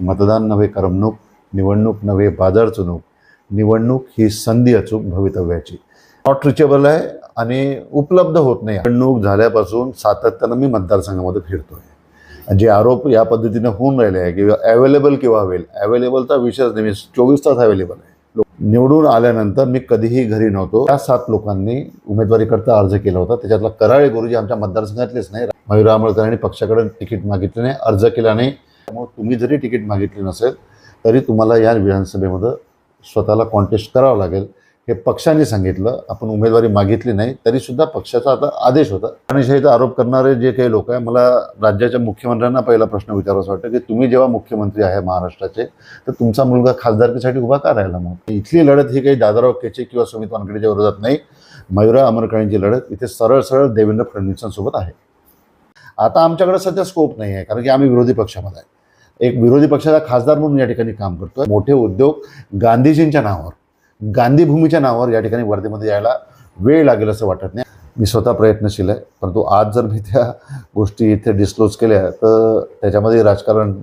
मतदान नव्हे करमणूक निवडणूक नव्हे बाजार चुनूक निवडणूक ही संधी अचूक भवितव्याची. नॉट रिचेबल आहे आणि उपलब्ध होत नाही. निवडणूक झाल्यापासून सातत्यानं मी मतदारसंघामध्ये फिरतोय. जे आरोप या पद्धतीने होऊन राहिले आहे की अवेलेबल किंवा होईल अवेलेबलचा विषयच नाही चोवीस तास अवेलेबल आहे. निवडून आल्यानंतर मी कधीही घरी नव्हतो. त्या सात लोकांनी उमेदवारीकरता अर्ज केला होता. त्याच्यातला कराळे गुरुजी आमच्या मतदारसंघातलेच नाही. मयूर आंबळकरांनी पक्षाकडे तिकीट मागितले नाही अर्ज केला नाही. त्यामुळे तुम्ही जरी तिकीट मागितली नसेल तरी तुम्हाला या विधानसभेमध्ये स्वतःला कॉन्टेस्ट करावं लागेल. हे पक्षाने सांगितलं. आपण उमेदवारी मागितली नाही तरी सुद्धा पक्षाचा आता आदेश होता. आणिशाहीचा आरोप करणारे जे काही लोक आहे मला राज्याच्या मुख्यमंत्र्यांना पहिला प्रश्न विचारायचा वाटतं की तुम्ही जेव्हा मुख्यमंत्री आहे महाराष्ट्राचे तर तुमचा मुलगा खासदारकीसाठी उभा का राहिला मग? इथली लढत ही काही दादाराव केचे किंवा सुमित वानखेडेच्या विरोधात नाही. मयुरा अमरकाळींची लढत इथे सरळ सरळ देवेंद्र फडणवीसांसोबत आहे. आता आमच्याकडे सध्या स्कोप नाही आहे कारण की आम्ही विरोधी पक्षामध्ये आहे. एक विरोधी पक्षाचा खासदार म्हणून या ठिकाणी काम करतोय. मोठे उद्योग गांधीजींच्या नावावर गांधी भूमीच्या नावावर या ठिकाणी वर्धेमध्ये यायला वेळ लागेल असं वाटत नाही. मी स्वतः प्रयत्नशील आहे परंतु आज जर मी त्या गोष्टी इथे डिस्क्लोज केल्या तर त्याच्यामध्ये राजकारण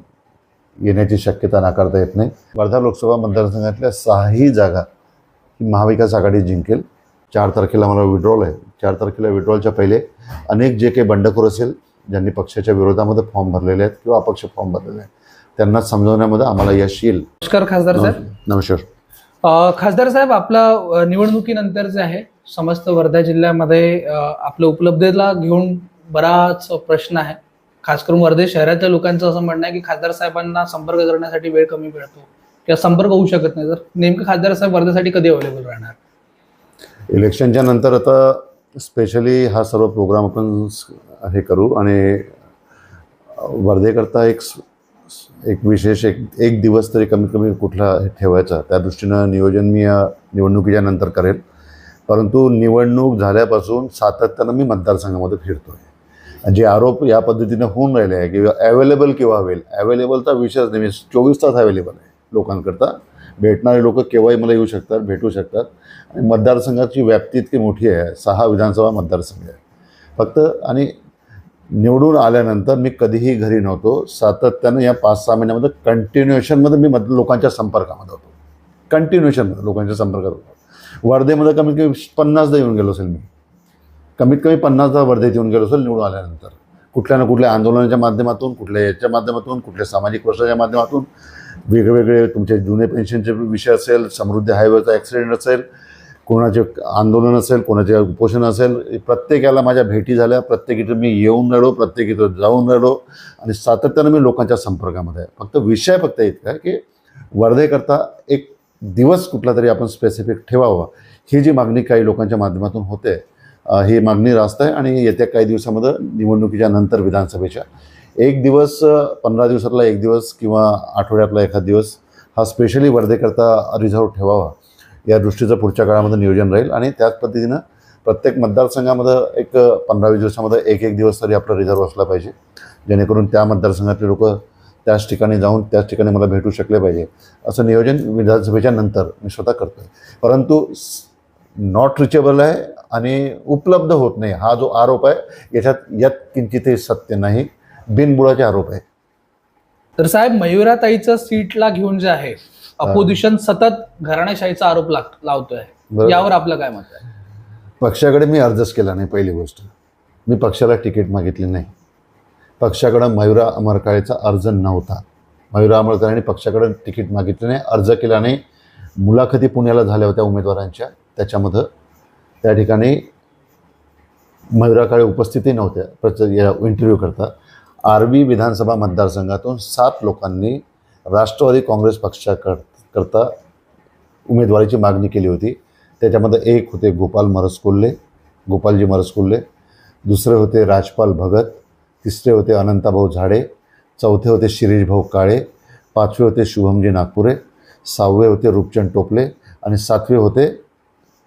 येण्याची शक्यता नाकारता येत नाही. वर्धा लोकसभा मतदारसंघातल्या सहाही जागा ही महाविकास आघाडी जिंकेल. चार तारखेला मला विड्रॉल आहे. चार तारखेला विड्रॉलच्या पहिले अनेक जे काही बंडखोर असेल ज्यांनी पक्षाच्या विरोधामध्ये फॉर्म भरलेले आहेत किंवा अपक्ष फॉर्म भरलेले आहेत. त्यांना समजवण्यामध्ये आम्हाला यश येईल. नमस्कार खासदार साहेब. नमस्कार. खासदार साहेब आपला निवडणुकीनंतर जे आहे समस्त वर्धा जिल्ह्यामध्ये आपल्या उपलब्धतेला घेऊन बराच प्रश्न आहे. खास करून वर्धे शहरातल्या लोकांचं असं म्हणणं आहे की खासदार साहेबांना संपर्क करण्यासाठी वेळ कमी मिळतो किंवा संपर्क होऊ शकत नाही. तर नेमकं खासदार साहेब वर्धेसाठी कधी अवेलेबल राहणार? इलेक्शनच्या नंतर आता स्पेशली हा सर्व प्रोग्राम आपण हे करू आणि वर्धेकरता एक एक विशेष एक एक दिवस तरी कमीत कमी कुठला ठेवायचा. त्या दृष्टीनं नियोजन मी या निवडणुकीच्या नंतर करेल. परंतु निवडणूक झाल्यापासून सातत्यानं मी मतदारसंघामध्ये फिरतो आहे जे आरोप या पद्धतीने होऊन राहिले आहे की अवेलेबल केव्हा होईल? अवेलेबलचा विषयच नाही. चोवीस तास अवेलेबल आहे लोकांकरता. भेटणारे लोक केव्हाही मला येऊ शकतात भेटू शकतात. आणि मतदारसंघाची व्याप्ती इतकी मोठी आहे. सहा विधानसभा मतदारसंघ आहे. फक्त आणि निवडून आल्यानंतर मी कधीही घरी नव्हतो. सातत्यानं या पाच सहा महिन्यामध्ये कंटिन्युएशनमध्ये मी मध लोकांच्या संपर्कामध्ये होतो. कंटिन्युएशनमध्ये लोकांच्या संपर्कात होतो. वर्धेमध्ये कमीत कमी पन्नासदा येऊन गेलो असेल मी. कमीत कमी पन्नासदा वर्धेत येऊन गेलो असेल निवडून आल्यानंतर. कुठल्या ना कुठल्या आंदोलनाच्या माध्यमातून कुठल्या याच्या माध्यमातून कुठल्या सामाजिक प्रश्नाच्या माध्यमातून वेगवेगळे तुमचे जुने पेन्शनचे विषय असेल समृद्धी हायवेचा ॲक्सिडेंट असेल कोणाचे आंदोलन असेल कोणाचे उपोषण असेल प्रत्येकाला माझ्या भेटी झाल्या प्रत्येक इथं मी येऊन राहिलो प्रत्येक इथं जाऊन राहिलो आणि सातत्यानं मी लोकांच्या संपर्कामध्ये आहे. फक्त विषय फक्त इतका आहे की वर्धेकरता एक दिवस कुठला तरी आपण स्पेसिफिक ठेवावा. ही जी मागणी काही लोकांच्या माध्यमातून होते ही मागणी रास्त आहे आणि येत्या काही दिवसामध्ये निवडणुकीच्या नंतर विधानसभेच्या. एक दिवस पंधरा दिवसातला एक दिवस किंवा आठवड्यातला एखाद दिवस हा स्पेशली वर्धेकरता रिझर्व ठेवावा. या दृष्टीचं पुढच्या काळामध्ये नियोजन राहील. आणि त्याच पद्धतीनं प्रत्येक मतदारसंघामध्ये एक पंधरा वीस दिवसामध्ये एक एक दिवस तरी आपला रिझर्व असला पाहिजे. जेणेकरून त्या मतदारसंघातले लोक त्याच ठिकाणी जाऊन त्याच ठिकाणी मला भेटू शकले पाहिजे. असं नियोजन विधानसभेच्या नंतर मी स्वतः करतो आहे परंतु नॉट रिचेबल आहे आणि उपलब्ध होत नाही. हा जो आरोप आहे याच्यात यात किंचितही सत्य नाही. बिनबुडाचे आरोप आहे. तर साहेब मयुराताईचं सीटला घेऊन जे आहे अपोजिशन सतत घराणेशाहीचा आरोप लावतोय. यावर आपलं काय मत आहे? पक्षाकडे मी अर्जच केला नाही पहिली गोष्ट. मी पक्षाला तिकीट मागितली नाही. पक्षाकडं मयुरा अमरकाळेचा अर्ज नव्हता. मयुरा अमरकरांनी पक्षाकडे तिकीट मागितले नाही अर्ज केला नाही. मुलाखती पुण्याला झाल्या होत्या उमेदवारांच्या त्याच्यामध्ये त्या ठिकाणी मयुरा काळे उपस्थितही नव्हत्या प्रच या इंटरव्ह्यू करता. आर्वी विधानसभा मतदारसंघातून सात लोकांनी राष्ट्रवादी काँग्रेस पक्षाकर करता उमेदवारीची मागणी केली होती. त्याच्यामध्ये एक होते गोपाल मरसकोल्हे गोपालजी मरसकोल्हे दुसरे होते राजपाल भगत तिसरे होते अनंताभाऊ झाडे चौथे होते शिरीषभाऊ काळे पाचवे होते शुभमजी नागपुरे सहावे होते रूपचंद टोपले आणि सातवे होते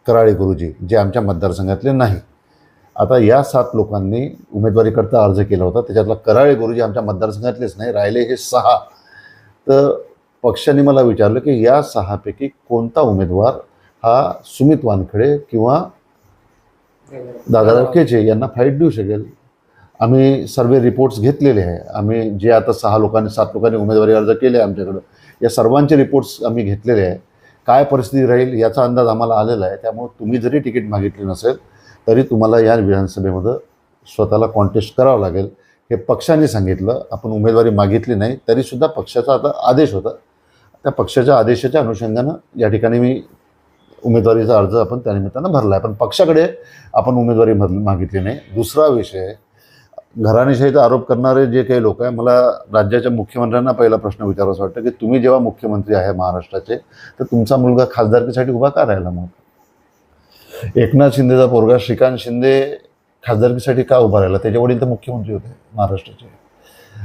कराळे गुरुजी जे आमच्या मतदारसंघातले नाही. आता या सात लोकांनी उमेदवारीकरता अर्ज केला होता. त्याच्यातला कराळे गुरुजी आमच्या मतदारसंघातलेच नाही राहिले हे सहा. तर पक्षाने मला विचारलं की या सहापैकी कोणता उमेदवार हा सुमित वानखडे किंवा दादा केचे यांना फाईट देऊ शकेल? आम्ही सर्वे रिपोर्ट्स घेतलेले आहे. आम्ही जे आता सहा लोकांनी सात लोकांनी उमेदवारी अर्ज केले आहे आमच्याकडं या सर्वांचे रिपोर्ट्स आम्ही घेतलेले आहे. काय परिस्थिती राहील याचा अंदाज आम्हाला आलेला आहे. त्यामुळे तुम्ही जरी तिकीट मागितली नसेल तरी तुम्हाला या विधानसभेमध्ये स्वतःला कॉन्टेस्ट करावं लागेल. हे पक्षाने सांगितलं आपण उमेदवारी मागितली नाही तरीसुद्धा पक्षाचा आता आदेश होता. त्या पक्षाच्या आदेशाच्या अनुषंगानं या ठिकाणी मी उमेदवारीचा अर्ज आपण त्यानिमित्तानं भरला आहे पण पक्षाकडे आपण उमेदवारी भर मागितली नाही. दुसरा विषय घराणेशाहीचा आरोप करणारे जे काही लोक आहे मला राज्याच्या मुख्यमंत्र्यांना पहिला प्रश्न विचारायचा वाटतं की तुम्ही जेव्हा मुख्यमंत्री आहे महाराष्ट्राचे तर तुमचा मुलगा खासदारकीसाठी उभा का राहिला मग? एकनाथ शिंदेचा पोरगा श्रीकांत शिंदे खासदारकीसाठी का उभा राहिला? त्याचे वडील तर मुख्यमंत्री होते महाराष्ट्राचे.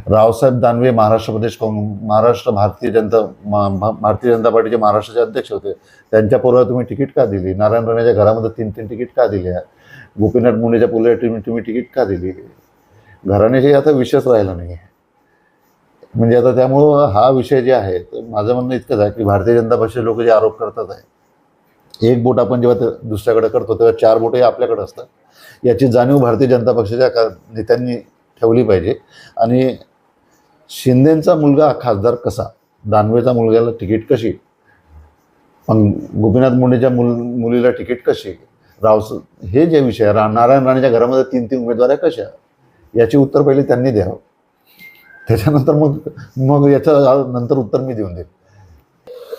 रावसाहेब दानवे महाराष्ट्र प्रदेश काँग्रेस महाराष्ट्र भारतीय जनता मा- भारतीय जनता पार्टीचे महाराष्ट्राचे अध्यक्ष होते. त्यांच्या पोराला तुम्ही तिकीट का दिली? नारायण राणेच्या घरामध्ये तीन तीन तिकीट का दिली? आहे गोपीनाथ मुंडेच्या पुले तुम्ही तुम्ही तिकीट का दिली? घराण्याशी आता विषयच राहिला नाही आहे म्हणजे आता त्यामुळं हा विषय जे आहे तर माझं म्हणणं इतकंच आहे की भारतीय जनता पक्षाचे लोक जे आरोप करतात आहे एक बोट आपण जेव्हा दुसऱ्याकडे करतो तेव्हा चार बोटही आपल्याकडे असतात. याची जाणीव भारतीय जनता पक्षाच्या का नेत्यांनी ठेवली पाहिजे. आणि शिंदेचा मुलगा खासदार कसा? दानवेचा मुलग्याला तिकीट कशी? पण गोपीनाथ मुंडेच्या मुल मुलीला तिकीट कशी? रावस हे जे विषय रा नारायण राणेच्या घरामध्ये तीन तीन उमेदवार कशा? याचे उत्तर पहिले त्यांनी द्यावं. त्याच्यानंतर मग मग याचं नंतर उत्तर मी देऊन देईन.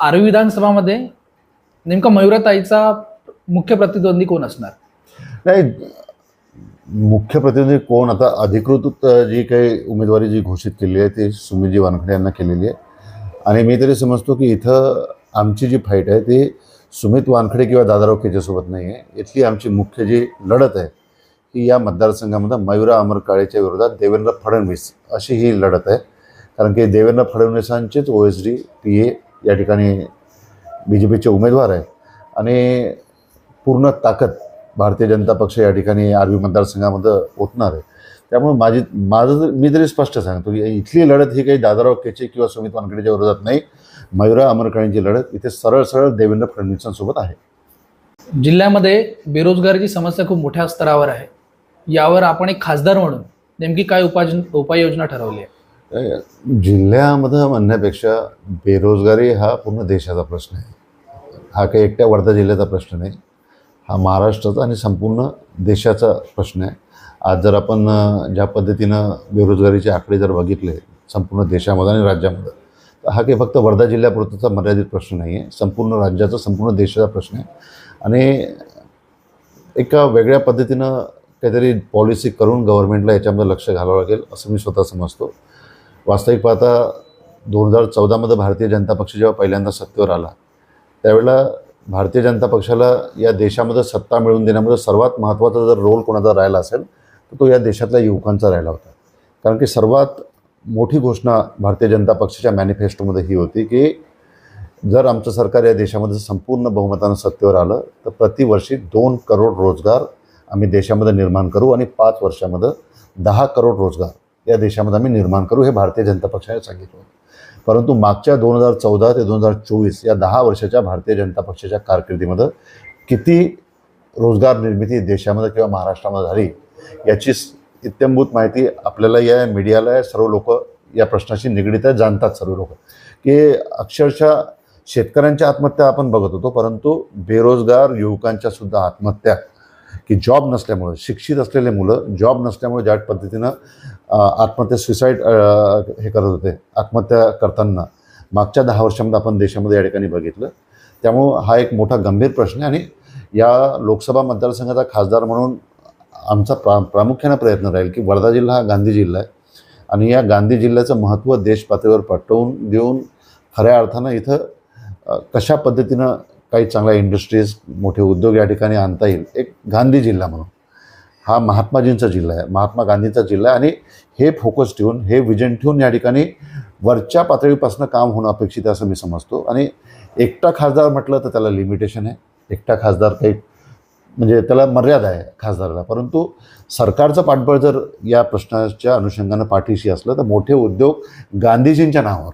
आर्वी विधानसभामध्ये नेमका मयुराताईचा मुख्य प्रतिद्वंदी कोण असणार? नाही मुख्य प्रतिनिधी कोण? आता अधिकृत जी काही उमेदवारी जी घोषित केली आहे ती सुमितजी वानखडे यांना केलेली आहे. आणि मी तरी समजतो की इथं आमची जी फाईट आहे ती सुमित वानखडे किंवा दादाराव केजेसोबत नाही आहे इथली आमची मुख्य जी लढत आहे ही या मतदारसंघामध्ये मयुरा अमर काळेच्या विरोधात देवेंद्र फडणवीस अशी ही लढत आहे. कारण की Devendra फडणवीसांचेच O S D P A या ठिकाणी बी जे पीचे उमेदवार आहे. आणि पूर्ण ताकद भारतीय जनता पक्ष या ठिकाणी आर्वी मतदारसंघामध्ये ओतणार आहे. त्यामुळे माझी माझं मी तरी स्पष्ट सांगतो की इथली लढत ही काही दादाराव केचे किंवा सुमित वानखेडेच्या विरोधात नाही. मयुरा अमरकाळींची लढत इथे सरळ सरळ देवेंद्र फडणवीसांसोबत आहे. जिल्ह्यामध्ये बेरोजगारीची समस्या खूप मोठ्या स्तरावर आहे. यावर आपण एक खासदार म्हणून नेमकी काय उपाय उपाययोजना ठरवली आहे? जिल्ह्यामध्ये म्हणण्यापेक्षा बेरोजगारी हा पूर्ण देशाचा प्रश्न आहे. हा काही एकट्या वर्धा जिल्ह्याचा प्रश्न नाही. हा महाराष्ट्राचा आणि संपूर्ण देशाचा प्रश्न आहे. आज जर आपण ज्या पद्धतीनं बेरोजगारीचे आकडे जर बघितले संपूर्ण देशामध्ये आणि राज्यामध्ये तर हा काही फक्त वर्धा जिल्ह्यापुरताचा मर्यादित प्रश्न नाही आहे संपूर्ण राज्याचा संपूर्ण देशाचा प्रश्न आहे. आणि एका वेगळ्या पद्धतीनं काहीतरी पॉलिसी करून गव्हर्नमेंटला याच्यामध्ये लक्ष घालावं लागेल असं मी स्वतः समजतो. वास्तविक पाहता दोन हजार चौदामध्ये भारतीय जनता पक्ष जेव्हा पहिल्यांदा सत्तेवर आला त्यावेळेला भारतीय जनता पक्षाला या देशामध्ये सत्ता मिळवून देण्यामध्ये सर्वात महत्त्वाचा जर रोल कोणाचा राहिला असेल तर तो या देशातल्या युवकांचा राहिला होता. कारण की सर्वात मोठी घोषणा भारतीय जनता पक्षाच्या मॅनिफेस्टोमध्ये ही होती की जर आमचं सरकार या देशामध्ये संपूर्ण बहुमतानं सत्तेवर आलं तर प्रतिवर्षी दोन करोड रोजगार आम्ही देशामध्ये निर्माण करू आणि पाच वर्षामध्ये दहा करोड रोजगार या देशामध्ये आम्ही निर्माण करू हे भारतीय जनता पक्षाने सांगितलं होतं. परंतु मागच्या दोन हजार चौदा ते दोन हजार चोवीस या दहा वर्षाच्या भारतीय जनता पक्षाच्या कारकिर्दीमध्ये किती रोजगार निर्मिती देशामध्ये किंवा महाराष्ट्रामध्ये झाली याची इत्यंभूत माहिती आपल्याला या मीडियाला सर्व लोक या प्रश्नाशी निगडीत आहे जाणतात सर्व लोक. की अक्षरशः शेतकऱ्यांच्या आत्महत्या आपण बघत होतो परंतु बेरोजगार युवकांच्या सुद्धा आत्महत्या की जॉब नसल्यामुळं शिक्षित असलेले मुलं जॉब नसल्यामुळे ज्या पद्धतीनं आत्महत्या सुसाईड हे करत होते आत्महत्या करताना मागच्या दहा वर्षामध्ये आपण देशामध्ये या ठिकाणी बघितलं त्यामुळं हा एक मोठा गंभीर प्रश्न आहे आणि या लोकसभा मतदारसंघाचा खासदार म्हणून आमचा प्रा प्रामुख्यानं प्रयत्न राहील की वर्धा जिल्हा हा गांधी जिल्हा आहे आणि या गांधी जिल्ह्याचं महत्त्व देश पातळीवर पटवून देऊन खऱ्या अर्थानं इथं कशा पद्धतीनं काही चांगल्या इंडस्ट्रीज मोठे उद्योग या ठिकाणी आणता येईल एक गांधी जिल्हा म्हणून. हा महात्माजींचा जिल्हा आहे. महात्मा गांधींचा जिल्हा आहे आणि हे फोकस ठेवून हे विजन ठेवून या ठिकाणी वरच्या पातळीपासून काम होणं अपेक्षित आहे असं मी समजतो. आणि एकटा खासदार म्हटलं तर त्याला लिमिटेशन आहे. एकटा खासदार काही म्हणजे त्याला मर्यादा आहे खासदाराला. परंतु सरकारचं पाठबळ जर या प्रश्नाच्या अनुषंगानं पाठीशी असलं तर मोठे उद्योग गांधीजींच्या नावावर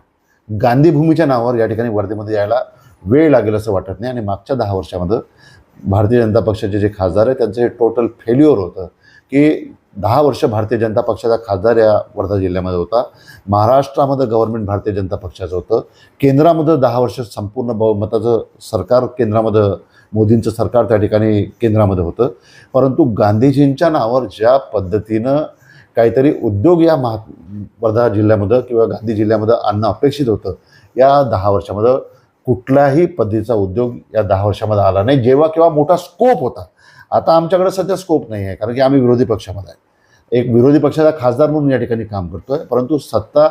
गांधीभूमीच्या नावावर या ठिकाणी वर्धेमध्ये यायला वेळ लागेल असं वाटत नाही. आणि मागच्या दहा वर्षामध्ये भारतीय जनता पक्षाचे जे खासदार आहे त्यांचं हे टोटल फेल्युअर होतं की दहा वर्ष भारतीय जनता पक्षाचा खासदार या वर्धा जिल्ह्यामध्ये होता. महाराष्ट्रामध्ये गव्हर्नमेंट भारतीय जनता पक्षाचं होतं. केंद्रामध्ये दहा वर्ष संपूर्ण बहुमताचं सरकार केंद्रामध्ये मोदींचं सरकार त्या ठिकाणी केंद्रामध्ये होतं. परंतु गांधीजींच्या नावावर ज्या पद्धतीनं काहीतरी उद्योग या महा वर्धा जिल्ह्यामध्ये किंवा गांधी जिल्ह्यामध्ये आणणं अपेक्षित होतं या दहा वर्षामध्ये कुठलाही पद्धतीचा उद्योग या दहा वर्षामध्ये आला नाही. जेव्हा केव्हा मोठा स्कोप होता. आता आमच्याकडे सध्या स्कोप नाही आहे कारण की आम्ही विरोधी पक्षामध्ये आहे. एक विरोधी पक्षाचा खासदार म्हणून या ठिकाणी काम करतोय परंतु सत्ता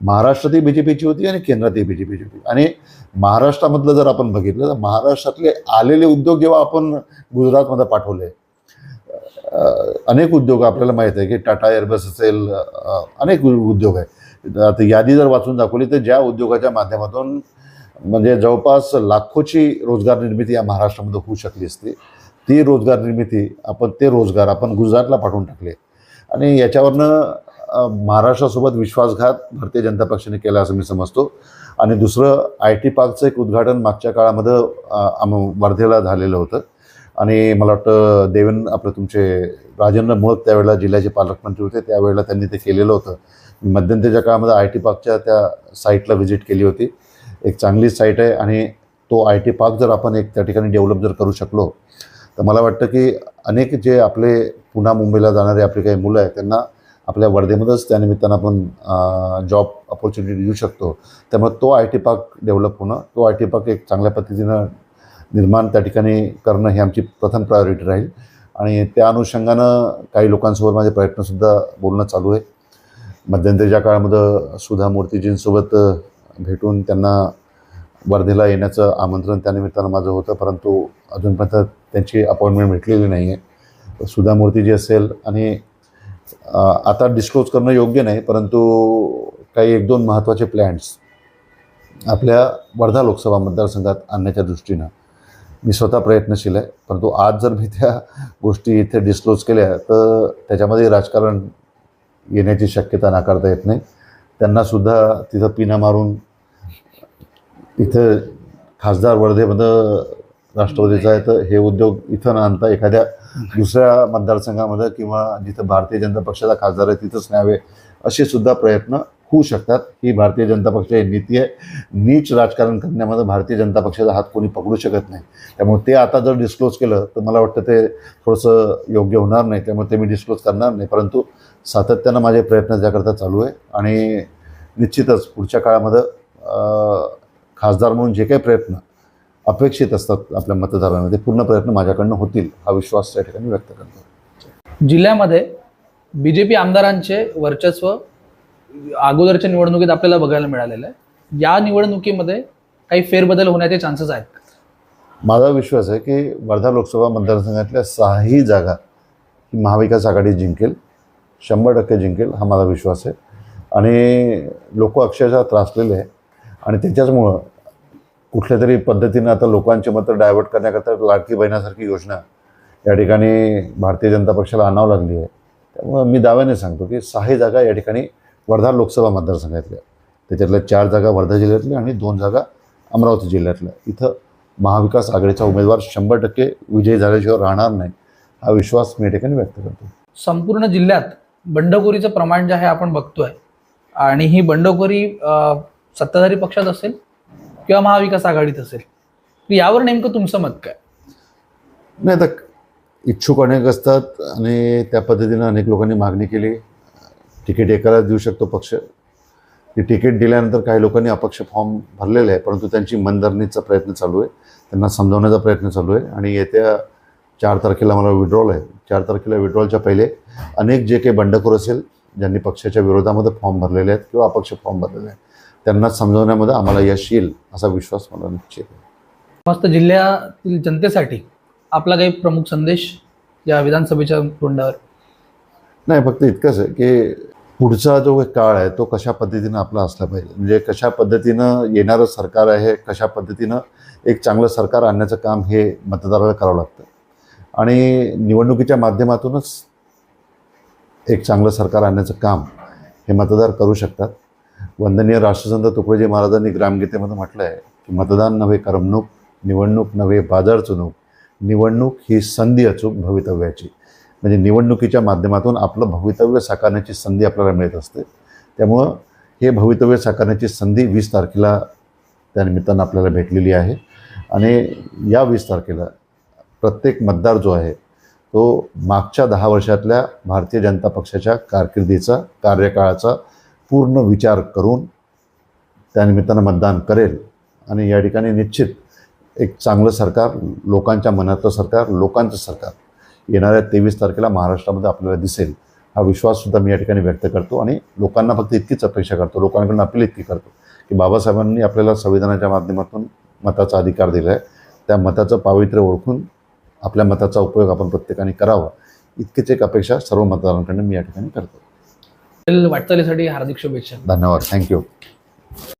महाराष्ट्रातही बी जे पीची होती आणि केंद्रातही बी जे पीची होती. आणि महाराष्ट्रामधलं जर आपण बघितलं तर महाराष्ट्रातले आलेले उद्योग जेव्हा आपण गुजरातमध्ये पाठवले अनेक उद्योग आपल्याला माहीत आहे की टाटा एअरबस असेल अनेक उद्योग आहे. आता यादी जर वाचून दाखवली तर ज्या उद्योगाच्या माध्यमातून म्हणजे जवळपास लाखोची रोजगार निर्मिती या महाराष्ट्रामध्ये होऊ शकली असती. ती रोजगार निर्मिती आपण ते रोजगार आपण गुजरातला पाठवून टाकले. आणि याच्यावरनं महाराष्ट्रासोबत विश्वासघात भारतीय जनता पक्षाने केला असं मी समजतो. आणि दुसरं आय टी पार्कचं एक उद्घाटन मागच्या काळामध्ये आम वर्धेला झालेलं होतं. आणि मला वाटतं देवेंद्र आपलं तुमचे राजेंद्र मुळक त्यावेळेला जिल्ह्याचे पालकमंत्री होते त्यावेळेला त्यांनी ते केलेलं होतं. मध्यंतरीच्या काळामध्ये आय टी पार्कच्या त्या साईटला व्हिजिट केली होती. एक चांगली साईट आहे आणि तो आय टी पार्क जर आपण एक त्या ठिकाणी डेव्हलप जर करू शकलो तर मला वाटतं की अनेक जे आपले पुन्हा मुंबईला जाणारे आपले काही मुलं आहेत त्यांना आपल्या वर्धेमध्येच त्यानिमित्तानं आपण जॉब ऑपॉर्च्युनिटी देऊ शकतो. त्यामुळे तो आय टी पार्क डेव्हलप होणं तो आय टी पार्क एक चांगल्या पद्धतीनं निर्माण त्या ठिकाणी करणं ही आमची प्रथम प्रायोरिटी राहील. आणि त्या अनुषंगानं काही लोकांसोबत माझे प्रयत्नसुद्धा बोलणं चालू आहे. मध्यंतरीच्या काळामध्ये सुधा मूर्तीजींसोबत भेटून त्यांना वर्धेला येण्याचं आमंत्रण त्यानिमित्तानं माझं होतं परंतु अजूनपर्यंत त्यांची अपॉइंटमेंट भेटलेली नाही आहे सुधा मूर्तीजी असेल आणि आता डिस्क्लोज करणं योग्य नाही परंतु काही एक दोन महत्त्वाचे प्लॅन्स आपल्या वर्धा लोकसभा मतदारसंघात आणण्याच्या दृष्टीनं मी स्वतः प्रयत्नशील आहे परंतु आज जर मी त्या गोष्टी इथे डिस्क्लोज केल्या तर त्याच्यामध्ये राजकारण येण्याची शक्यता नाकारता येत नाही. त्यांनासुद्धा तिथं पिणं मारून इथं खासदार वर्धेमध्ये राष्ट्रवादीचा आहे तर हे उद्योग इथं न आणता एखाद्या दुसऱ्या मतदारसंघामध्ये किंवा जिथं भारतीय जनता पक्षाचा खासदार आहे तिथंच न्यावे असे सुद्धा प्रयत्न होऊ शकतात. ही भारतीय जनता पक्षाची नीती आहे. नीच राजकारण करण्यामध्ये भारतीय जनता पक्षाचा हात कोणी पकडू शकत नाही. त्यामुळे ते आता जर डिस्क्लोज केलं तर मला वाटतं ते थोडंसं योग्य होणार नाही. त्यामुळे ते मी डिस्क्लोज करणार नाही. परंतु सातत्यानं माझे प्रयत्न त्याकरता चालू आहे. आणि निश्चितच पुढच्या काळामध्ये खासदार म्हणून जे काही प्रयत्न अपेक्षित असतात आपल्या मतदारांना ते पूर्ण प्रयत्न माझ्याकडनं होतील हा विश्वास त्या ठिकाणी व्यक्त करतो. जिल्ह्यामध्ये बीजेपी आमदारांचे वर्चस्व अगोदरच्या निवडणुकीत आपल्याला बघायला मिळालेलं आहे. या निवडणुकीमध्ये काही फेरबदल होण्याचे चान्सेस आहेत? माझा विश्वास आहे की वर्धा लोकसभा मतदारसंघातल्या सहाही जागा ही महाविकास आघाडी जिंकेल. शंभर टक्के जिंकेल हा माझा विश्वास आहे. आणि लोक अक्षरशः त्रासलेले आहे आणि त्याच्याचमुळं कुठल्या तरी पद्धतीनं आता लोकांचे मतं डायव्हर्ट करण्याकरता लाडकी बहिणासारखी योजना या ठिकाणी भारतीय जनता पक्षाला आणावं लागली आहे. त्यामुळं मी दाव्याने सांगतो की सहा जागा या ठिकाणी वर्धा लोकसभा मतदारसंघातल्या त्याच्यातल्या चार जागा वर्धा जिल्ह्यातल्या आणि दोन जागा अमरावती जिल्ह्यातल्या. इथं महाविकास आघाडीचा उमेदवार शंभर टक्के विजयी झाल्याशिवाय राहणार नाही हा विश्वास मी या ठिकाणी व्यक्त करतो. संपूर्ण जिल्ह्यात बंडखोरीचं प्रमाण जे आहे आपण बघतोय. आणि ही बंडखोरी सत्ताधारी पक्षात असेल किंवा महाविकास आघाडीत असेल यावर नेमकं तुमचं मत काय? नाही आता इच्छुक अनेक असतात आणि त्या पद्धतीनं अनेक लोकांनी मागणी केली. तिकीट एकाला देऊ शकतो पक्ष. ती तिकीट दिल्यानंतर काही लोकांनी अपक्ष फॉर्म भरलेले आहे परंतु त्यांची मनधरणीचा प्रयत्न चालू आहे. त्यांना समजावण्याचा प्रयत्न चालू आहे. आणि येत्या चार तारखेला मला विड्रॉल आहे. चार तारखेला विड्रॉलच्या पहिले अनेक जे काही बंडखोर असेल ज्यांनी पक्षाच्या विरोधामध्ये फॉर्म भरलेले आहेत किंवा अपक्ष फॉर्म भरलेले आहेत त्यांना समजवण्यामध्ये आम्हाला यश येईल असा विश्वास मला निश्चित आहे. मस्त जिल्ह्यातील जनतेसाठी आपला काही प्रमुख संदेश या विधानसभेच्या तोंडावर? नाही फक्त इतकंच आहे की पुढचा जो काळ आहे तो कशा पद्धतीनं आपला असला पाहिजे? म्हणजे कशा पद्धतीनं येणारं सरकार आहे कशा पद्धतीनं एक चांगलं सरकार आणण्याचं काम हे मतदाराला करावं लागतं? आणि निवडणुकीच्या माध्यमातूनच एक चांगलं सरकार आणण्याचं काम हे मतदार करू शकतात. वंदनीय राष्ट्रसंत तुकडोजी महाराजांनी ग्रामगीतेमध्ये म्हटलं आहे की मतदान नव्हे करमणूक निवडणूक नव्हे बाजार चुनूक निवडणूक ही संधी अचूक भवितव्याची. म्हणजे निवडणुकीच्या माध्यमातून आपलं भवितव्य साकारण्याची संधी आपल्याला मिळत असते. त्यामुळं हे भवितव्य साकारण्याची संधी वीस तारखेला त्यानिमित्तानं आपल्याला भेटलेली आहे. आणि या वीस तारखेला प्रत्येक मतदार जो आहे तो मागच्या दहा वर्षातल्या भारतीय जनता पक्षाच्या कारकिर्दीचा कार्यकाळाचा पूर्ण विचार करून त्यानिमित्तानं मतदान करेल. आणि या ठिकाणी निश्चित एक चांगलं सरकार लोकांच्या मनातलं सरकार लोकांचं सरकार येणाऱ्या तेवीस तारखेला महाराष्ट्रामध्ये आपल्याला दिसेल हा विश्वाससुद्धा मी या ठिकाणी व्यक्त करतो. आणि लोकांना फक्त इतकीच अपेक्षा करतो लोकांकडून अपील इतकी करतो की बाबासाहेबांनी आपल्याला संविधानाच्या माध्यमातून मताचा अधिकार दिला आहे त्या मताचं पावित्र्य ओळखून आपल्या मताचा उपयोग आपण प्रत्येकाने करावा. इतकीच एक अपेक्षा सर्व मतदारांकडून मी या ठिकाणी करतो. वाटचालीसाठी हार्दिक शुभेच्छा. धन्यवाद. थँक्यू